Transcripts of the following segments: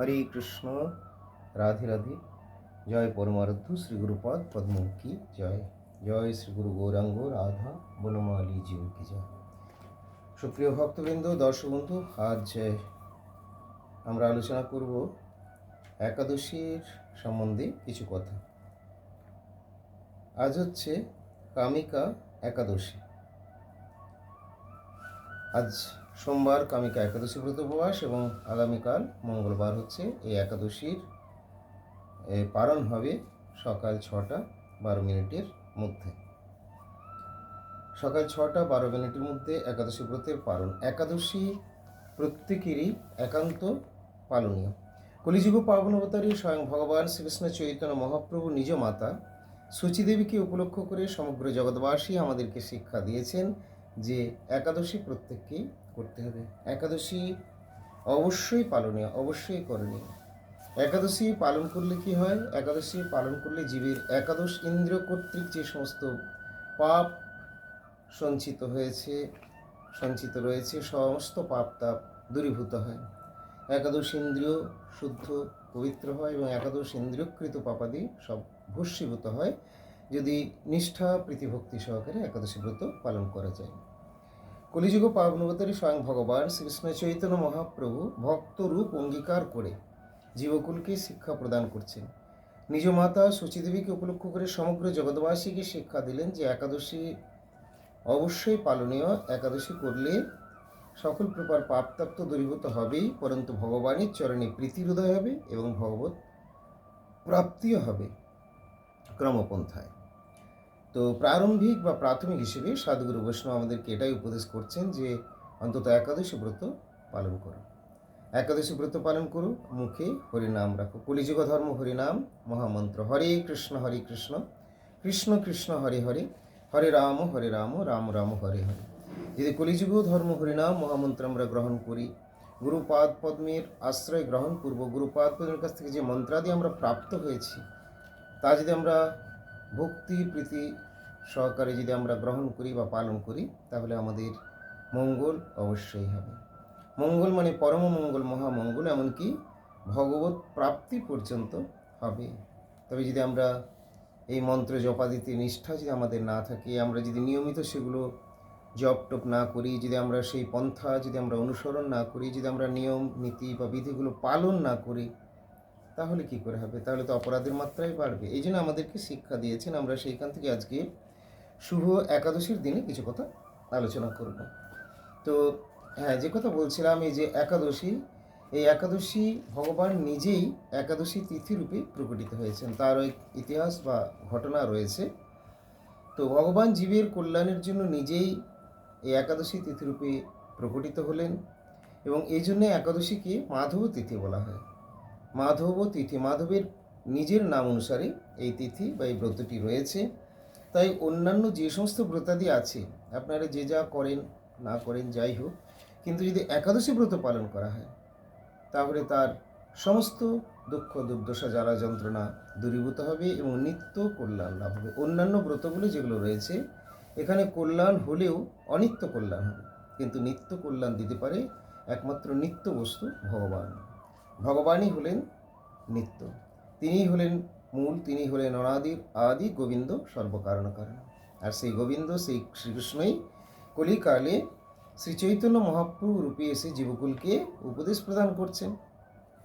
হরে কৃষ্ণ, রাধে রাধে। জয় পরমারাধ্য শ্রী গুরুপদ পদ্ম জয়। জয় শ্রী গুরু গৌরাঙ্গ রাধা, বনমালী জিউ কি জয়। সুপ্রিয় ভক্তবৃন্দ দর্শক বন্ধু আজ আমরা আলোচনা করব একাদশীর সম্বন্ধে কিছু কথা। আজ হচ্ছে কামিকা একাদশী। আজ সোমবার কামিকা একাদশী ব্রত উপবাস এবং আগামীকাল মঙ্গলবার হচ্ছে এই একাদশীর পালন হবে সকাল ছটা বারো মিনিটের মধ্যে। সকাল ছটা বারো মিনিটের মধ্যে একাদশী ব্রতের পালন। একাদশী প্রত্যেকেরই একান্ত পালনীয়। কলিযুগ পাবন অবতারী স্বয়ং ভগবান শ্রীকৃষ্ণ চৈতন্য মহাপ্রভু নিজ মাতা সুচিদেবীকে উপলক্ষ করে সমগ্র জগৎবাসী আমাদেরকে শিক্ষা দিয়েছেন যে একাদশী প্রত্যেককেই করতে হবে। একাদশী অবশ্যই পালনীয়, অবশ্যই করণীয়। একাদশী পালন করলে কি হয়? একাদশী পালন করলে জীবের একাদশ ইন্দ্রিয় কর্তৃক যে সমস্ত পাপ সঞ্চিত হয়েছে, সঞ্চিত রয়েছে, সমস্ত পাপ তাপ দূরীভূত হয়। একাদশ ইন্দ্রিয় শুদ্ধ, পবিত্র হয় এবং একাদশ ইন্দ্রিয়কৃত পাপাদি সব ভস্মীভূত হয়। যদি নিষ্ঠা, প্রীতিভক্তি সহকারে একাদশী ব্রত পালন করা যায়। কলিযুগ পাবনবতারী স্বয়ং ভগবান শ্রীকৃষ্ণ চৈতন্য মহাপ্রভু ভক্ত রূপ অঙ্গীকার করে জীবকুলকে শিক্ষা প্রদান করছেন। নিজ মাতা সুচিদেবীকে উপলক্ষ করে সমগ্র জগৎবাসীকে শিক্ষা দিলেন যে একাদশী অবশ্যই পালনীয়, একাদশী করলে সকল প্রকার পাপতাপ্ত দূরীভূত হবেই, পরন্তু ভগবানের চরণে প্রীতির উদয় হবে এবং ভগবত প্রাপ্তিও হবে। ক্রমপন্থায় তো প্রারম্ভিক বা প্রাথমিক হিসেবে সাধুগুরু বৈষ্ণব আমাদেরকে এটাই উপদেশ করছেন যে অন্তত একাদশী ব্রত পালন করো একাদশী ব্রত পালন করো মুখে হরিনাম রাখো। কলিযুগ ধর্ম হরিনাম মহামন্ত্র, হরে কৃষ্ণ হরে কৃষ্ণ। কৃষ্ণ কৃষ্ণ, হরে হরে। হরে রাম হরে রাম রাম রাম, হরে হরে। যদি কলিযুগ ধর্ম হরিনাম মহামন্ত্র আমরা গ্রহণ করি, গুরুপাদ পদ্মের আশ্রয় গ্রহণ করব। গুরুপাদ পদ্মের কাছ থেকে যে মন্ত্রাদি আমরা প্রাপ্ত হয়েছি, তা যদি আমরা ভক্তি, প্রীতি সহকারে যদি আমরা গ্রহণ করি বা পালন করি, তাহলে আমাদের মঙ্গল অবশ্যই হবে। মঙ্গল মানে পরম মঙ্গল, মহামঙ্গল, এমনকি ভগবত প্রাপ্তি পর্যন্ত হবে। তবে যদি আমরা এই মন্ত্র জপাদিতে নিষ্ঠা যদি আমাদের না থাকে, আমরা যদি নিয়মিত সেগুলো জপ টপ না করি, যদি আমরা সেই পন্থা যদি আমরা অনুসরণ না করি, যদি আমরা নিয়ম, নীতি বা বিধিগুলো পালন না করি তাহলে কি করে হবে? তাহলে তো অপরাধের মাত্রাই বাড়বে। এই জন্য আমাদেরকে শিক্ষা দিয়েছেন। আমরা সেইখান থেকে আজকে শুভ একাদশীর দিনে কিছু কথা আলোচনা করব। তো হ্যাঁ যে কথা বলছিলাম, এই যে একাদশী, এই একাদশী ভগবান নিজেই একাদশী তিথি রূপে প্রকটিত হয়েছেন। তার ইতিহাস বা ঘটনা রয়েছে। তো ভগবান জীবের কল্যাণের জন্য নিজেই এই একাদশী তিথি রূপে প্রকটিত হলেন এবং এই জন্য একাদশীকে মাধব তিথি বলা হয়। মাধব তিথি, মাধবের নিজের নাম অনুসারে এই তিথি বা এই ব্রতটি রয়েছে। তাই অন্যান্য যে সমস্ত ব্রতাদি আছে, আপনারা যে যা করেন, না করেন, যাই হোক, কিন্তু যদি একাদশী ব্রত পালন করা হয়, তাহলে তার সমস্ত দুঃখ, দুর্দশা, জ্বালা যন্ত্রণা দূরীভূত হবে এবং নিত্য কল্যাণ লাভ হবে। অন্যান্য ব্রতগুলো যেগুলো রয়েছে, এখানে কল্যাণ হলেও অনিত্য কল্যাণ হবে, কিন্তু নিত্য কল্যাণ দিতে পারে একমাত্র নিত্য বস্তু ভগবান। ভগবানই হলেন নিত্য। তিনিই হলেন মূল তিনি হলেন অনাদির আদি, গোবিন্দ সর্বকারণ কারণ আর সেই গোবিন্দ, সেই শ্রীকৃষ্ণই কলিকালে শ্রী চৈতন্য মহাপ্রভু রূপে এসে জীবকুলকে উপদেশ প্রদান করছেন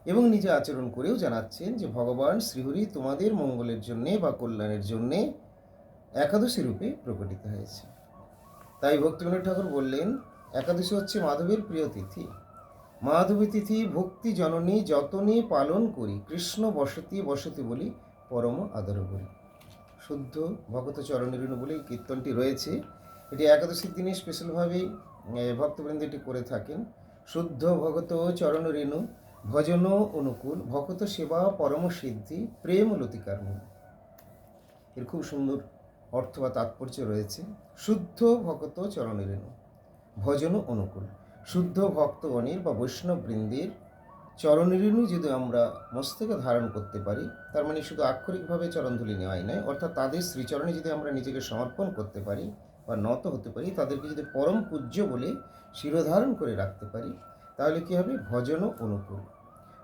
এবং নিজে আচরণ করেও জানাচ্ছেন যে, ভগবান, শ্রীহরি তোমাদের মঙ্গলের জন্যে বা কল্যাণের জন্যে একাদশী রূপে প্রকটিত হয়েছে। তাই ভক্তিবিনোদ ঠাকুর বললেন, একাদশী হচ্ছে মাধবের প্রিয় তিথি। মাধবী তিথি, ভক্তি জননী যতনে পালন করি, কৃষ্ণ বসতি বসতি বলি, পরম আদর করি। শুদ্ধ ভগত চরণেরণু বলে কীর্তনটি রয়েছে। এটি একাদশীর দিনে স্পেশালভাবে ভক্তবৃন্দ এটি করে থাকেন। শুদ্ধ ভগত চরণ রেণু ভজন অনুকূল ভগত সেবা পরম সিদ্ধি, প্রেম লতিকার এর খুব সুন্দর অর্থ বা তাৎপর্য রয়েছে। শুদ্ধ ভগত চরণ রেণু ভজন অনুকূল। শুদ্ধ ভক্তগণের বা বৈষ্ণব বৃন্দের চরণরেণু যদি আমরা মস্তকে ধারণ করতে পারি, তার মানে শুধু আক্ষরিকভাবে চরণধুলি নেওয়াই নয়, অর্থাৎ তাদের শ্রীচরণে যদি আমরা নিজেকে সমর্পণ করতে পারি বা নত হতে পারি, তাদেরকে যদি পরম পূজ্য বলে শিরোধারণ করে রাখতে পারি, তাহলে কি হবে? ভজন অনুকূল।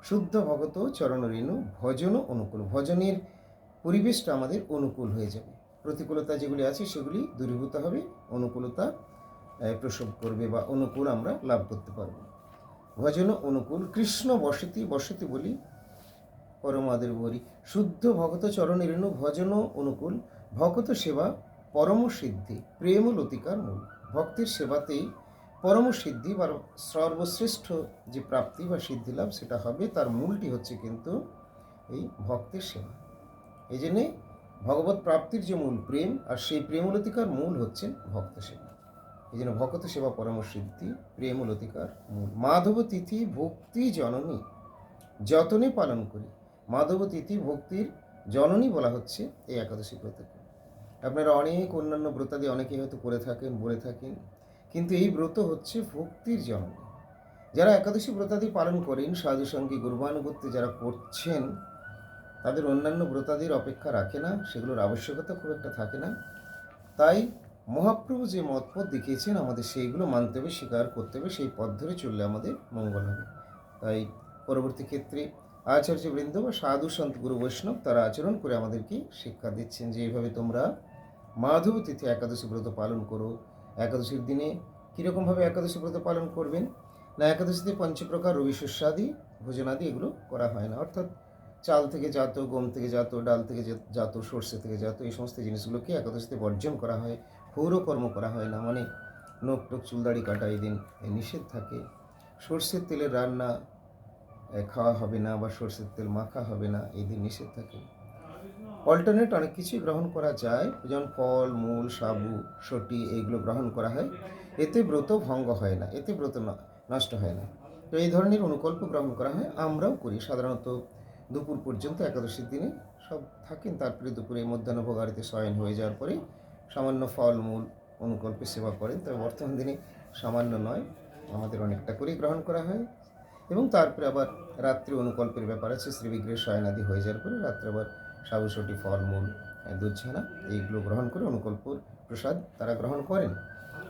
শুদ্ধ ভগত চরণ রেণু ভজন অনুকূল। ভজনের পরিবেশটা আমাদের অনুকূল হয়ে যাবে। প্রতিকূলতা যেগুলি আছে, সেগুলি দূরীভূত হবে, অনুকূলতা প্রসব করবে বা অনুকূল আমরা লাভ করতে পারব। ভজন অনুকূল, কৃষ্ণ বসতি বসতি বলি পরমাদের বলি। শুদ্ধ ভগত চরণ রেণু ভজন অনুকূল। ভগত সেবা পরম সিদ্ধি, প্রেম লতিকার মূল। ভক্তের সেবাতেই পরম সিদ্ধি বা সর্বশ্রেষ্ঠ যে প্রাপ্তি বা সিদ্ধি লাভ, সেটা হবে, তার মূলটি হচ্ছে কিন্তু এই ভক্তের সেবা। এই জন্যে ভগবত প্রাপ্তির যে মূল প্রেম, আর সেই প্রেমলতিকার মূল হচ্ছে ভক্ত সেবা। এই জন্য ভক্ত সেবা পরম সিদ্ধি প্রেমলতিকার মূল। মাধব তিথি ভক্তি জননী, যতনে পালন করি। মাধব তিথি ভক্তির জননী বলা হচ্ছে এই একাদশী ব্রতকে। আপনারা অনেক অন্যান্য ব্রতাদি অনেকেই হয়তো করে থাকেন, বলে থাকেন, কিন্তু এই ব্রত হচ্ছে ভক্তির জননী। যারা একাদশী ব্রতাদি পালন করেন, সাধু সঙ্গী, গুরবানুগত্য যারা করছেন, তাদের অন্যান্য ব্রতাদির অপেক্ষা রাখে না, সেগুলোর আবশ্যকতা খুব একটা থাকে না। তাই মহাপ্রভু যে মতপথ দেখিয়েছেন, আমাদের সেইগুলো মানতে হবে, স্বীকার করতে হবে, সেই পথ ধরে চললে আমাদের মঙ্গল হবে। তাই পরবর্তী ক্ষেত্রে আচার্যবৃন্দ বা সাধু সন্ত গুরু বৈষ্ণব তারা আচরণ করে আমাদেরকে শিক্ষা দিচ্ছেন যে, এইভাবে তোমরা মাধব তিথি একাদশী ব্রত পালন করো। একাদশীর দিনে কীরকমভাবে একাদশী ব্রত পালন করবেন? না, একাদশীতে পঞ্চপ্রকার রবি শস্যাদি, ভোজনাদি এগুলো করা হয় না। অর্থাৎ চাল থেকে জাত, গম থেকে জাত, ডাল থেকে জাত, সর্ষে থেকে জাত, এই সমস্ত জিনিসগুলোকে একাদশীতে বর্জন করা হয়। পৌরকর্ম করা হয় না। মানে নোখ টোক চুলদাড়ি কাটা এই দিন নিষেধ থাকে। সর্ষের তেলের রান্না খাওয়া হবে না বা সর্ষের তেল মাখা হবে না এই দিন নিষেধ থাকে। অল্টারনেট অনেক কিছুই গ্রহণ করা যায়, যেমন ফল, মূল, সাবু, সটি এইগুলো গ্রহণ করা হয়। এতে ব্রত ভঙ্গ হয় না, এতে ব্রত নষ্ট হয় না। তো এই ধরনের অনুকল্প গ্রহণ করা হয়, আমরাও করি। সাধারণত দুপুর পর্যন্ত, একাদশীর দিনে সব থাকেন। তারপরে দুপুরে মধ্যাহ্নভোগ আরতি শয়ন হয়ে যাওয়ার পরে সামান্য ফল মূল অনুকল্পে সেবা করেন, তবে বর্তমান দিনে সামান্য নয়, আমাদের অনেকটা করেই গ্রহণ করা হয়। এবং তারপরে আবার রাত্রি অনুকল্পের ব্যাপার আছে শ্রীবিগ্রহের শয়নাদি হয়ে যাওয়ার পরে রাত্রে আবার সাবুসটি ফলমূল দুধ এইগুলো গ্রহণ করে অনুকল্প প্রসাদ তারা গ্রহণ করেন।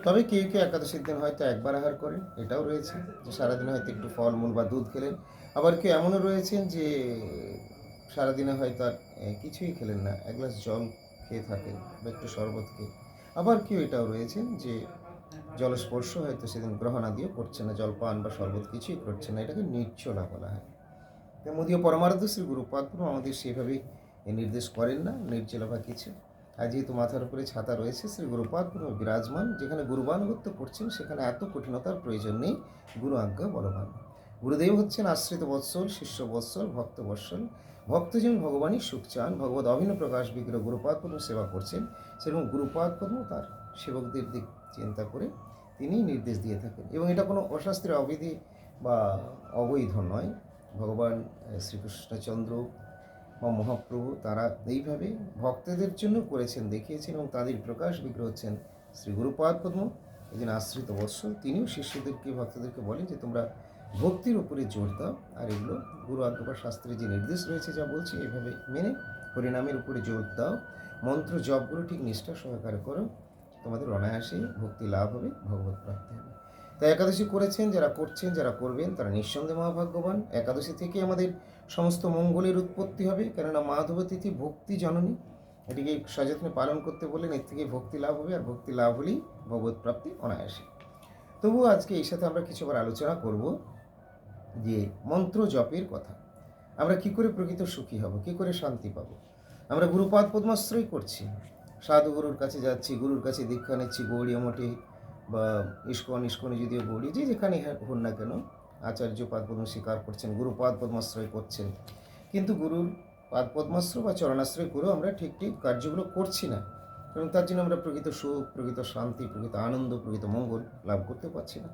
তবে কেউ কেউ একাদশীর দিন হয়তো একবার আহার করেন, এটাও রয়েছে যে সারাদিনে হয়তো একটু ফলমূল বা দুধ খেলেন। আবার কেউ এমনও রয়েছেন যে সারাদিনে হয়তো আর কিছুই খেলেন না, এক গ্লাস জল খেয়ে থাকেন বা একটু শরবত খেয়ে। আবার কেউ এটাও রয়েছেন যে জলস্পর্শ হয়তো সেদিন গ্রহণ আদিও করছে না, জলপান বা শরবত কিছুই করছে না, এটাকে নির্জলা বলা হয়। মোদীয় পরমার্থ শ্রী গুরুপাদ আমাদের সেভাবে নির্দেশ করেন না, নির্জলা বা কিছু। আর যেহেতু মাথার উপরে ছাতা রয়েছে, শ্রী গুরুপাদ বিরাজমান, যেখানে গুরুবানুগত্য করছেন, সেখানে এত কঠিনতার প্রয়োজন নেই, গুরু আজ্ঞা বলবান। গুরুদেব হচ্ছেন আশ্রিত বৎসল, শিষ্য বৎসল, ভক্ত বৎসল। ভক্ত যেমন ভগবানই সুখ চান ভগবত অভিন্ন প্রকাশ, বিগ্রহ গুরুপাদ পদ্ম সেবা করছেন। সেরকম গুরুপাদ পদ্ম তার সেবকদের দিক চিন্তা করে তিনি নির্দেশ দিয়ে থাকেন। এবং এটা কোনো অশাস্ত্রের অবিধি বা অবৈধ নয়। ভগবান শ্রীকৃষ্ণচন্দ্র বা মহাপ্রভু তারা এইভাবে ভক্তদের জন্য করেছেন, দেখিয়েছেন এবং তাদের প্রকাশ বিগ্রহ হচ্ছেন শ্রী গুরুপাদ পদ্ম। একজন আশ্রিত বৎসল। তিনিও শিষ্যদেরকে, ভক্তদেরকে বলেন যে তোমরা ভক্তির উপরে জোর দাও। আর এগুলো গুরু আজ্ঞা শাস্ত্রে যে নির্দেশ রয়েছে যা বলছি, এভাবে মেনে হরিনামের উপরে জোর দাও। মন্ত্র জপগুলো ঠিক নিষ্ঠা সহকারে করো। তোমাদের অনায়াসে ভক্তি লাভ হবে, ভগবত প্রাপ্তি হবে। তাই একাদশী করেছেন, যারা করছেন, যারা করবেন, তারা নিঃসন্দেহে মহাভাগ্যবান। একাদশী থেকে আমাদের সমস্ত মঙ্গলের উৎপত্তি হবে। কেননা মাধব তিথি ভক্তি জননী। এটিকে সযত্নে পালন করতে বললেন এর থেকে ভক্তি লাভ হবে, আর ভক্তি লাভ হলেই ভগবত প্রাপ্তি অনায়াসে। তবুও আজকে এই সাথে আমরা কিছু আবার আলোচনা করব। যে মন্ত্র জপের কথা। আমরা কি করে প্রকৃত সুখী হব? কি করে শান্তি পাবো? আমরা গুরুপাদ পদ্মাশ্রয় করছি। সাধু গুরুর কাছে যাচ্ছি, গুরুর কাছে দীক্ষা নিচ্ছি গৌড়ীয় মঠে বা ইস্কন, ইস্কনে যদিও গৌড়ী যে যেখানে হন না কেন, আচার্য পাদ পদ্ম স্বীকার করছেন গুরু পাদ পদ্মাশ্রয় করছেন। কিন্তু গুরুর পাদ পদ্মাশ্রয় বা চরণাশ্রয় করেও আমরা ঠিক ঠিক কার্যগুলো করছি না। এবং তার জন্য আমরা প্রকৃত সুখ, প্রকৃত শান্তি, প্রকৃত আনন্দ, প্রকৃত মঙ্গল লাভ করতে পারছি না।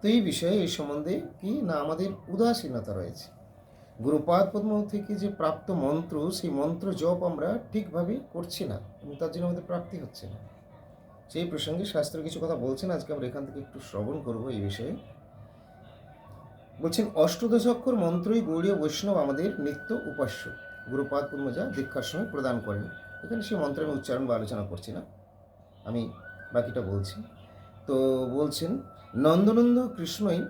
তো এই বিষয়ে, এই সম্বন্ধে কি না আমাদের উদাসীনতা রয়েছে? গুরুপাদ পদ্ম থেকে যে প্রাপ্ত মন্ত্র, সেই মন্ত্র জপ আমরা ঠিকভাবে করছি না এবং তার জন্য আমাদের প্রাপ্তি হচ্ছে না। সেই প্রসঙ্গে শাস্ত্র কিছু কথা বলছেন, আজকে আমরা এখান থেকে একটু শ্রবণ করব এই বিষয়ে। বলছেন অষ্টদশ অক্ষর মন্ত্রই গৌড়ীয় বৈষ্ণব আমাদের নিত্য উপাস্য। গুরুপাদ পূর্ণজা দীক্ষার সময় প্রদান করেন। এখানে সেই মন্ত্র আমি উচ্চারণ বা আলোচনা করছি না। আমি বাকিটা বলছি। তো বলছেন নন্দনন্দ কৃষ্ণই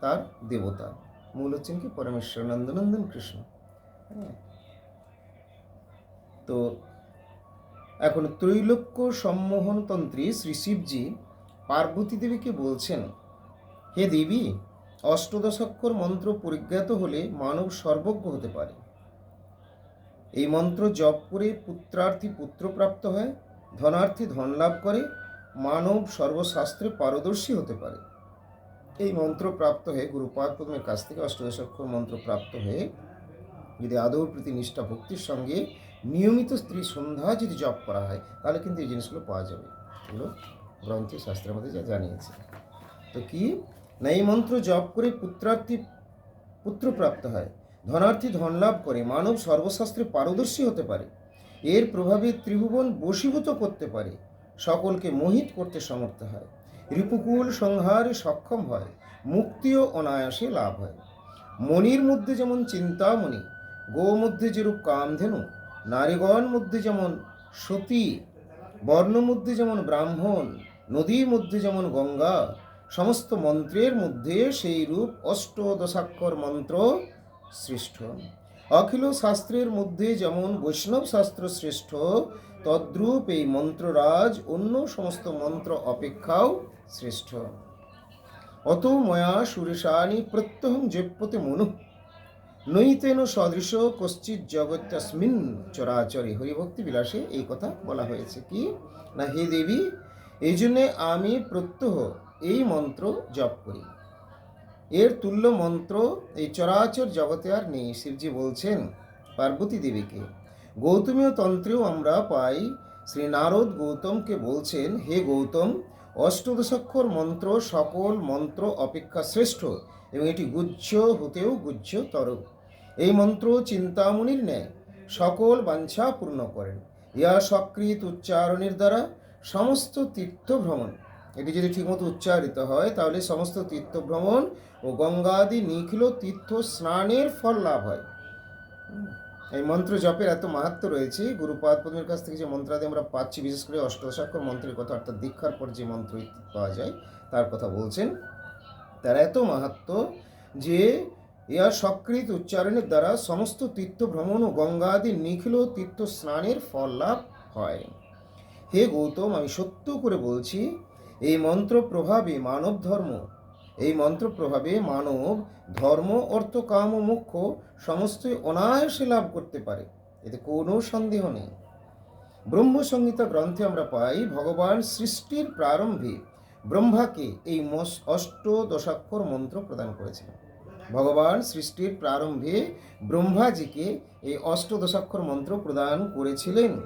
তার দেবতা। মূল হচ্ছেন কি পরমেশ্বর নন্দনন্দন কৃষ্ণ। হ্যাঁ। তো এখন ত্রৈলোক্য সম্মোহন তন্ত্রী শ্রী শিবজি পার্বতী দেবীকে বলছেন, হে দেবী, অষ্টদশাক্ষর মন্ত্র পরিজ্ঞাত হলে মানব সর্বজ্ঞ হতে পারে। এই মন্ত্র জপ করে পুত্রার্থী পুত্রপ্রাপ্ত হয়, ধনার্থী ধন লাভ করে মানব সর্বশাস্ত্রে পারদর্শী হতে পারে। এই মন্ত্র প্রাপ্ত হয়ে গুরুপাদ প্রথমের কাছ থেকে অষ্টদশাক্ষর মন্ত্র প্রাপ্ত হয়ে যদি আদৌ প্রীতি নিষ্ঠা ভক্তির সঙ্গে নিয়মিত স্ত্রী সন্ধ্যা যদি জপ করা হয়, তাহলে কিন্তু এই জিনিসগুলো পাওয়া যাবে। এগুলো গ্রন্থে, শাস্ত্রের মধ্যে যা জানিয়েছে। তো কি? না, এই মন্ত্র জপ করে পুত্রার্থী পুত্র প্রাপ্ত হয়। ধনার্থী ধন লাভ করে। মানব সর্বশাস্ত্রে পারদর্শী হতে পারে। এর প্রভাবে ত্রিভুবন বশীভূত করতে পারে। সকলকে মোহিত করতে সমর্থ হয়। রিপুকুল সংহারে সক্ষম হয়, মুক্তিও অনায়াসে লাভ হয়। মনির মধ্যে যেমন চিন্তামণি গো মধ্যে যেরূপ কামধেনু, নারীগণ মধ্যে যেমন সতী, বর্ণ মধ্যে যেমন ব্রাহ্মণ, নদীর মধ্যে যেমন গঙ্গা, সমস্ত মন্ত্রের মধ্যে সেই রূপ অষ্টদশাক্ষর মন্ত্র শ্রেষ্ঠ। অখিল শাস্ত্রের মধ্যে যেমন বৈষ্ণব শাস্ত্র শ্রেষ্ঠ তদ্রূপ এই মন্ত্ররাজ অন্য সমস্ত মন্ত্র অপেক্ষাও শ্রেষ্ঠ। অত ময়া সুরেশানি প্রত্যহং জেপ্যতে মনু। নৈতেন সদৃশ কশ্চিৎ জগত্যাস্মিন চরাচরে হরিভক্তি বিলাসে এই কথা বলা হয়েছে কি? না হে দেবী, এই জন্যে আমি প্রত্যহ এই মন্ত্র জপ করি। এর তুল্য মন্ত্র এই চরাচর জগতে আর নেই। শিবজি বলছেন, পার্বতী দেবীকে গৌতমীয় তন্ত্রেও আমরা পাই, শ্রী নারদ গৌতমকে বলছেন, হে গৌতম, অষ্টদশাক্ষর মন্ত্র সকল মন্ত্র অপেক্ষা শ্রেষ্ঠ এবং এটি গুচ্ছ হতেও গুচ্ছতর এই মন্ত্র চিন্তামণির ন্যায় সকল বাঞ্ছা পূর্ণ করেন ইহা সকৃত উচ্চারণের দ্বারা সমস্ত তীর্থ ভ্রমণ এটি যদি ঠিকমতো উচ্চারিত হয়, তাহলে সমস্ত তীর্থ ভ্রমণ ও গঙ্গাদি নিখিল তীর্থ স্নানের ফল লাভ হয়। এই মন্ত্র জপের এত মাহাত্ম রয়েছে। গুরুপাদ পদ্মের কাছ থেকে যে মন্ত্রাদি আমরা পাচ্ছি, বিশেষ করে অষ্টদশাক্ষর মন্ত্রের কথা, অর্থাৎ দীক্ষার পর যে মন্ত্র পাওয়া যায়, তার কথা বলছেন। তার এত মাহাত্ম যে ইহা সকৃত উচ্চারণের দ্বারা সমস্ত তীর্থ ভ্রমণ ও গঙ্গাদি নিখিল তীর্থ স্নানের ফল লাভ হয়। হে গৌতম, আমি সত্য করে বলছি, এই মন্ত্র প্রভাবে মানব ধর্ম এই মন্ত্র প্রভাবে মানব ধর্ম, অর্থ, কাম ও মুখ্য সমস্তই অনায়াসে লাভ করতে পারে। এতে কোনো সন্দেহ নেই। ব্রহ্মসংহিতা গ্রন্থে আমরা পাই, ভগবান সৃষ্টির প্রারম্ভে ব্রহ্মাকে এই মস- অষ্টদশাক্ষর মন্ত্র প্রদান করেছিলেন ভগবান সৃষ্টির প্রারম্ভে ব্রহ্মাজিকে এই অষ্টদশাক্ষর মন্ত্র প্রদান করেছিলেন।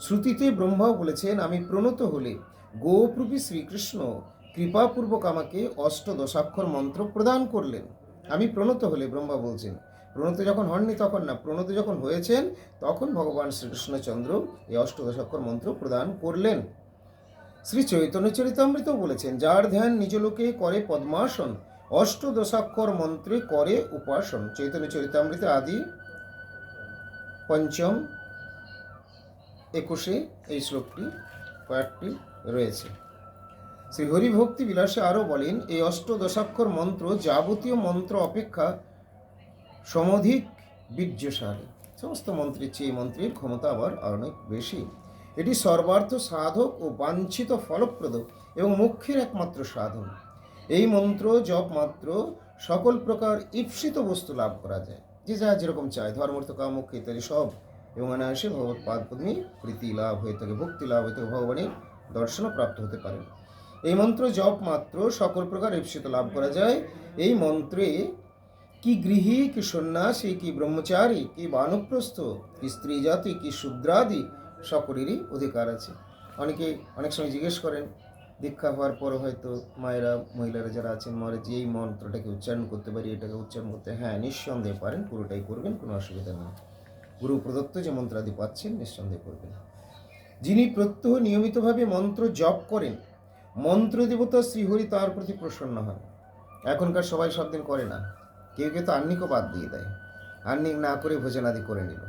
শ্রুতিতে ব্রহ্মাও বলেছেন, আমি প্রণত হলে গোপ্রূপী শ্রীকৃষ্ণ কৃপাপূর্বক আমাকে অষ্টদশাক্ষর মন্ত্র প্রদান করলেন। আমি প্রণত হলে, ব্রহ্মা বলছেন, প্রণত যখন হননি তখন না, প্রণত যখন হয়েছেন তখন ভগবান শ্রীকৃষ্ণচন্দ্র এই অষ্টদশাক্ষর মন্ত্র প্রদান করলেন। শ্রী চৈতন্য চরিতামৃত বলেছেন, যার ধ্যান নিজ লোকে করে পদ্মাসন, অষ্টদশাক্ষর মন্ত্রে করে উপাসন। চৈতন্য চরিতামৃত আদি, পঞ্চম একুশে এই শ্লোকটি কয়েকটি রয়েছে। শ্রী হরিভক্তি বিলাসে আরও বলেন, এই অষ্টদশাক্ষর মন্ত্র যাবতীয় মন্ত্র অপেক্ষা সমধিক বীর্যশালী। সমস্ত মন্ত্রের চেয়ে মন্ত্রের ক্ষমতা আবার অনেক বেশি। এটি সর্বার্থ সাধক ও বাঞ্ছিত ফলপ্রদ এবং মুখ্যের একমাত্র সাধন। এই মন্ত্র জপ মাত্র সকল প্রকার ঈপ্সিত বস্তু লাভ করা যায়। যে যা যেরকম চায়, ধর্মর্থ কামুখ ইত্যাদি সব এবং অনায়াসে ভগবৎ পাদপদ্মী প্রীতি লাভ হয়ে থাকে, ভক্তি লাভ হয়ে থাকে, ভগবানের দর্শনও প্রাপ্ত হতে পারে। এই মন্ত্র জপ মাত্র সকল প্রকার ঈপ্সিত লাভ করা যায়। এই মন্ত্রে, কি গৃহী, কি সন্ন্যাসী, কি ব্রহ্মচারী, কি বানপ্রস্থ, কি স্ত্রী জাতি, কি শূদ্রাদি, সকলেরই অধিকার আছে। অনেকে অনেক সময় জিজ্ঞেস করেন, দীক্ষা হওয়ার পর হয়তো মায়েরা, মহিলারা যারা আছেন মরে যে এই মন্ত্রটাকে উচ্চারণ করতে পারি, এটাকে উচ্চারণ করতে? হ্যাঁ নিঃসন্দেহে পারেন, পুরোটাই করবেন, কোনো অসুবিধা নেই। গুরু প্রদত্ত যে মন্ত্রাদি পাচ্ছেন, নিঃসন্দেহে করবেন। যিনি প্রত্যহ নিয়মিতভাবে মন্ত্র জপ করেন মন্ত্র দেবতা শ্রীহরি তার প্রতি প্রসন্ন হয় এখনকার সবাই সব দিন করে না। কেউ কেউ তো আর্নিকও বাদ দিয়ে দেয়। আর্নিক না করে ভোজনাদি করে নিল।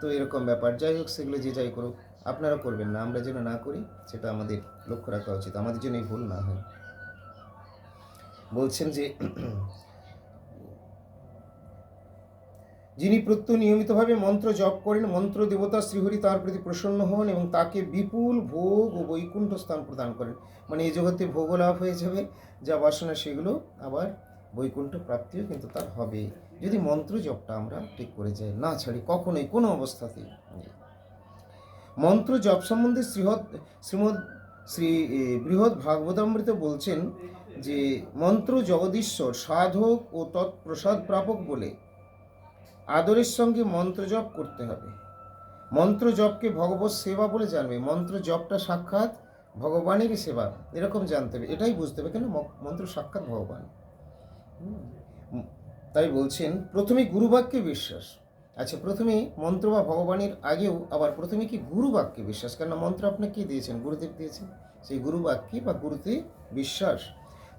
তো এরকম ব্যাপার। যাই হোক, সেগুলো যে যাই করুক আপনারা করবেন না। আমরা যেন না করি, সেটা আমাদের লক্ষ্য রাখা উচিত। আমাদের জন্য ভুল না হয়। বলছেন যে যিনি প্রত্যহ নিয়মিতভাবে মন্ত্র জপ করেন, মন্ত্র দেবতা শ্রীহরি তার প্রতি প্রসন্ন হন এবং তাকে বিপুল ভোগ ও বৈকুণ্ঠ স্থান প্রদান করেন। মানে এই জগতে ভোগ লাভ হয়ে যাবে, যা বাসনা সেগুলো আবার বৈকুণ্ঠ প্রাপ্তিও কিন্তু তার হবে। যদি মন্ত্র জপটা আমরা ঠিক করে যাই, না ছাড়ি কখনোই কোনো অবস্থাতেই মন্ত্র জপ সম্বন্ধে শ্রীহৎ শ্রীমদ শ্রী বৃহৎ ভাগবতামৃত বলছেন যে, মন্ত্র জগদীশ্বর সাধক ও তৎপ্রসাদ প্রাপক বলে আদরের সঙ্গে মন্ত্র জপ করতে হবে। মন্ত্র জপকে ভগবত সেবা বলে জানবে। মন্ত্র জপটা সাক্ষাৎ ভগবানেরই সেবা। এরকম জানতে হবে। এটাই বুঝতে হবে কেন? মন্ত্র সাক্ষাৎ ভগবান। তাই বলছেন, প্রথমে গুরুবাক্যে বিশ্বাস। আচ্ছা প্রথমে মন্ত্র বা ভগবানের আগেও আবার প্রথমে কি গুরু বাক্যে বিশ্বাস? কেন মন্ত্র আপনাকে কে দিয়েছেন? গুরুদেব দিয়েছেন। সেই গুরু বাক্যে বা গুরুতে বিশ্বাস।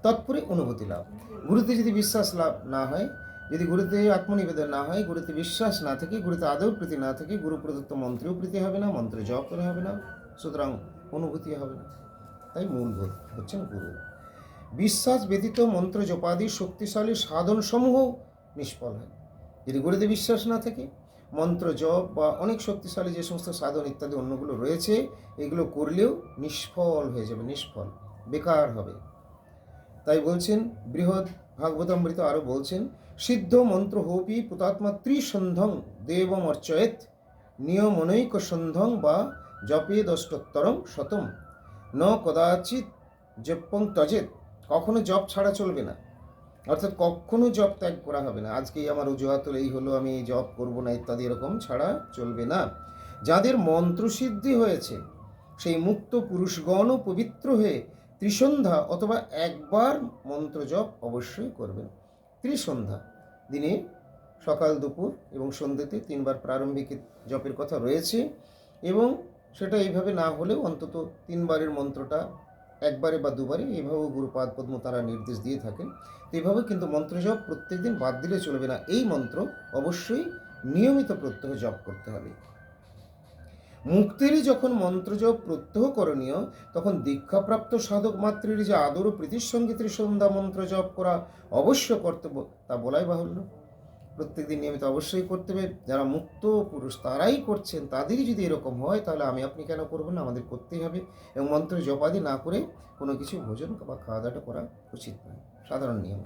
তৎপরে অনুভূতি লাভ। গুরুতে যদি বিশ্বাস লাভ না হয় যদি গুরুতে আত্মনিবেদন না হয়, গুরুতে বিশ্বাস না থাকে, গুরুতে আদৌ প্রীতি না থাকে, গুরু প্রদত্ত মন্ত্রেও প্রীতি হবে না, মন্ত্রে জপ করে হবে না, সুতরাং অনুভূতি হবে না। তাই মূলভূত হচ্ছেন গুরু। বিশ্বাস ব্যতীত মন্ত্র জপাদি শক্তিশালী সাধন সমূহ নিষ্ফল হয়। যদি গুরুতে বিশ্বাস না থাকে, মন্ত্র জপ বা অনেক শক্তিশালী যে সমস্ত সাধন ইত্যাদি অন্যগুলো রয়েছে, এগুলো করলেও নিষ্ফল হয়ে যাবে, নিষ্ফল, বেকার হবে। তাই বলছেন বৃহৎ ভাগবতামৃত আরও বলছেন, সিদ্ধ মন্ত্র হোপি পুতাত্মা ত্রিসন্ধং দেবম অর্চয়েত নিয়মনৈক সন্ধং বা জপে দষ্টোত্তরম শতম। ন কদাচিৎ জপং তজেত কখনো জপ ছাড়া চলবে না। অর্থাৎ কখনো জপ ত্যাগ করা হবে না। আজকেই আমার অজুহাত এই হলো, আমি জপ করব না, ইত্যাদি এরকম ছাড়া চলবে না। যাদের মন্ত্রসিদ্ধি হয়েছে, সেই মুক্ত পুরুষগণও পবিত্র হয়ে ত্রিসন্ধ্যা অথবা একবার মন্ত্র জপ অবশ্যই করবেন। ত্রিসন্ধ্যা দিনে সকাল, দুপুর এবং সন্ধ্যেতে তিনবার প্রারম্ভিক জপের কথা রয়েছে এবং সেটা এইভাবে না হলেও অন্তত তিনবারের মন্ত্রটা একবারে বা দুবারে এইভাবেও গুরুপাদ, পদ্ম, তারা নির্দেশ দিয়ে থাকেন। তো এইভাবে কিন্তু মন্ত্র জপ প্রত্যেকদিন বাদ দিলে চলবে না। এই মন্ত্র অবশ্যই নিয়মিত প্রত্যহ জপ করতে হবে। মুক্তিরই যখন মন্ত্রজপ প্রত্যহ করণীয়, তখন দীক্ষাপ্রাপ্ত সাধক মাত্রের যে আদর প্রীতির সঙ্গে ত্রিসন্ধ্যা মন্ত্র জপ করা অবশ্য কর্তব্য, তা বলাই বাহুল্য। প্রত্যেকদিন নিয়মিত অবশ্যই করতে হবে। যারা মুক্ত পুরুষ, তারাই করছেন তাদেরই যদি এরকম হয়, তাহলে আমি আপনি কেন করবেন না? আমাদের করতেই হবে। এবং মন্ত্র জপাদি না করে কোনো কিছু ভোজন বা খাওয়া দাওয়াটা করা উচিত নয়। সাধারণ নিয়ম।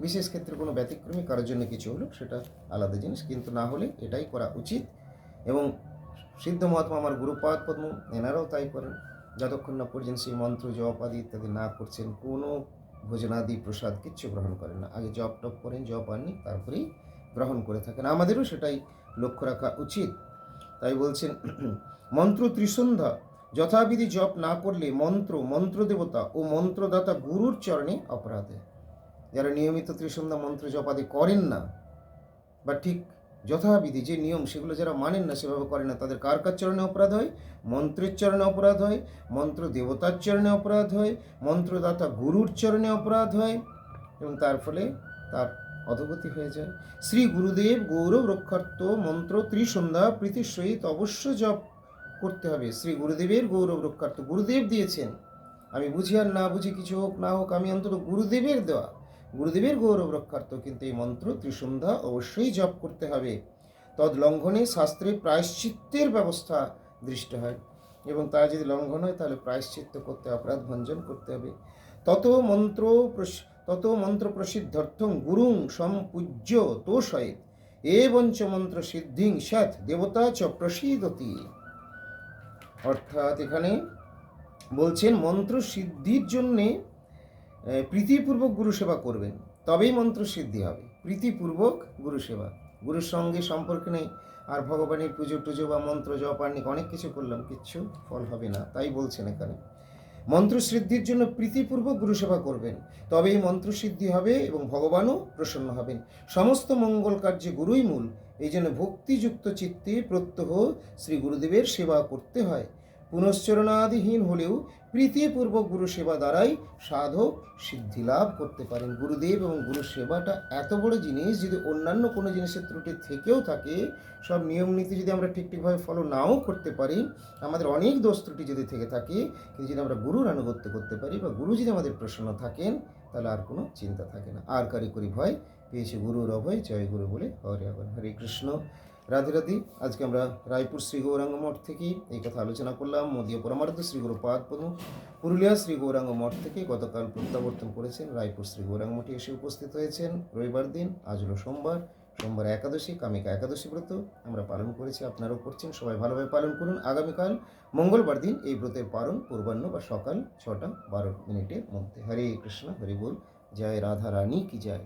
বিশেষ ক্ষেত্রে কোনো ব্যতিক্রমী কারোর জন্য কিছু হলো সেটা আলাদা জিনিস, কিন্তু না হলে এটাই করা উচিত। এবং সিদ্ধ মহাত্মা আমার গুরুপাদ পদ্ম, এনারাও তাই করেন। যতক্ষণ না পর্যন্ত সেই মন্ত্র, জপ আদি ইত্যাদি না করছেন, কোনো ভোজনাদি, প্রসাদ কিচ্ছু গ্রহণ করেন না। আগে জপ টপ করেন, জপ আননি তারপরেই গ্রহণ করে থাকেন। আমাদেরও সেটাই লক্ষ্য রাখা উচিত। তাই বলছেন, মন্ত্র ত্রিসন্ধ্যা, যথাবিধি জপ না করলে মন্ত্র মন্ত্র দেবতা ও মন্ত্রদাতা গুরুর চরণে অপরাধে। যারা নিয়মিত ত্রিসন্ধ্যা, মন্ত্র জপাদি করেন না, বা ঠিক যথাবিধি যে নিয়ম সেগুলো যারা মানেন না সেভাবে করে না। তাদের কার কার চরণে অপরাধ হয়? মন্ত্রের চরণে অপরাধ হয়, মন্ত্র দেবতার চরণে অপরাধ হয়, মন্ত্রদাতা গুরুর চরণে অপরাধ হয় এবং তার ফলে তার অধগতি হয়ে যায়। শ্রী গুরুদেব গৌরব রক্ষার্থ মন্ত্র ত্রিসন্ধ্যা প্রীতির সহিত অবশ্য জপ করতে হবে। শ্রী গুরুদেবের গৌরব রক্ষার্থ গুরুদেব দিয়েছেন। আমি বুঝি আর না বুঝি কিছু হোক না হোক, আমি অন্তত গুরুদেবের দেওয়া গুরুদেবের গৌরব রক্ষার্থ কিন্তু এই মন্ত্র ত্রিসন্ধ্যা অবশ্যই জপ করতে হবে। তদ লঙ্ঘনে শাস্ত্রে প্রায়শ্চিত্তের ব্যবস্থা দৃষ্ট হয় এবং তা যদি লঙ্ঘন হয় তাহলে প্রায়শ্চিত্ত করতে, অপরাধ ভঞ্জন করতে হবে। তত মন্ত্র তত মন্ত্র প্রসিদ্ধর্থং গুরুং সম্পূজ্য তোষয়েত এবঞ্চ মন্ত্র সিদ্ধিং স্যাৎ দেবতা চ প্রসিদতি। অর্থাৎ এখানে বলছেন মন্ত্র সিদ্ধির জন্যে প্রীতিপূর্বক গুরু সেবা করবেন, তবেই মন্ত্র সিদ্ধি হবে। প্রীতিপূর্বক গুরু সেবা। গুরুর সঙ্গে সম্পর্ক নেই, আর ভগবানের পুজো টুজো বা মন্ত্র জপ আর অনেক কিছু করলাম, কিচ্ছু ফল হবে না, তাই বলছেন এখানে। মন্ত্র সিদ্ধির জন্য প্রীতিপূর্বক গুরু সেবা করবেন, তবেই মন্ত্র সিদ্ধি হবে এবং ভগবানও প্রসন্ন হবেন। সমস্ত মঙ্গল কার্যে গুরুই মূল, এই জন্য ভক্তিযুক্ত চিত্তে প্রত্যহ শ্রী গুরুদেবের সেবা করতে হয়। পুনশ্চরণাদিহীন হলেও প্রীতিপূর্বক গুরু সেবা দ্বারাই সাধক সিদ্ধি লাভ করতে পারেন। গুরুদেব এবং গুরু সেবাটা এত বড় জিনিস, যদি অন্যান্য কোনো জিনিসের ত্রুটি থেকেও থাকে, সব নিয়ম নীতি যদি আমরা ঠিক ঠিকভাবে ফলো নাও করতে পারি, আমাদের অনেক দোষ ত্রুটি যদি থেকে থাকে, কিন্তু যদি আমরা গুরুর আনুগত্য করতে পারি বা গুরু যদি আমাদের প্রসন্ন থাকেন, তাহলে আর কোনো চিন্তা থাকে না। আর কারি করি ভয় পেয়েছে গুরুর অভয়, জয় গুরু বলে হরে হরে। হরে কৃষ্ণ। রাধে রাধে। আজকে আমরা রায়পুর শ্রী গৌরাঙ্গ মঠ থেকে এই কথা আলোচনা করলাম। মদীয় পরমার্থ শ্রী গুরু পাদ পদ্ম পুরুলিয়া শ্রী গৌরাঙ্গ মঠ থেকে গতকাল প্রত্যাবর্তন করেছেন। রায়পুর শ্রী গৌরাঙ্গ মঠে এসে উপস্থিত হয়েছেন। রবিবার দিন, আজ হলো সোমবার। সোমবার একাদশী, কামিকা একাদশী ব্রত আমরা পালন করেছি, আপনারাও করছেন। সবাই ভালোভাবে পালন করুন। আগামীকাল মঙ্গলবার দিন এই ব্রতের পালন পূর্বাহ্ন বা সকাল ছটা বারো মিনিটের মধ্যে। হরে কৃষ্ণ, হরি বল। জয় রাধা রানী কি জয়।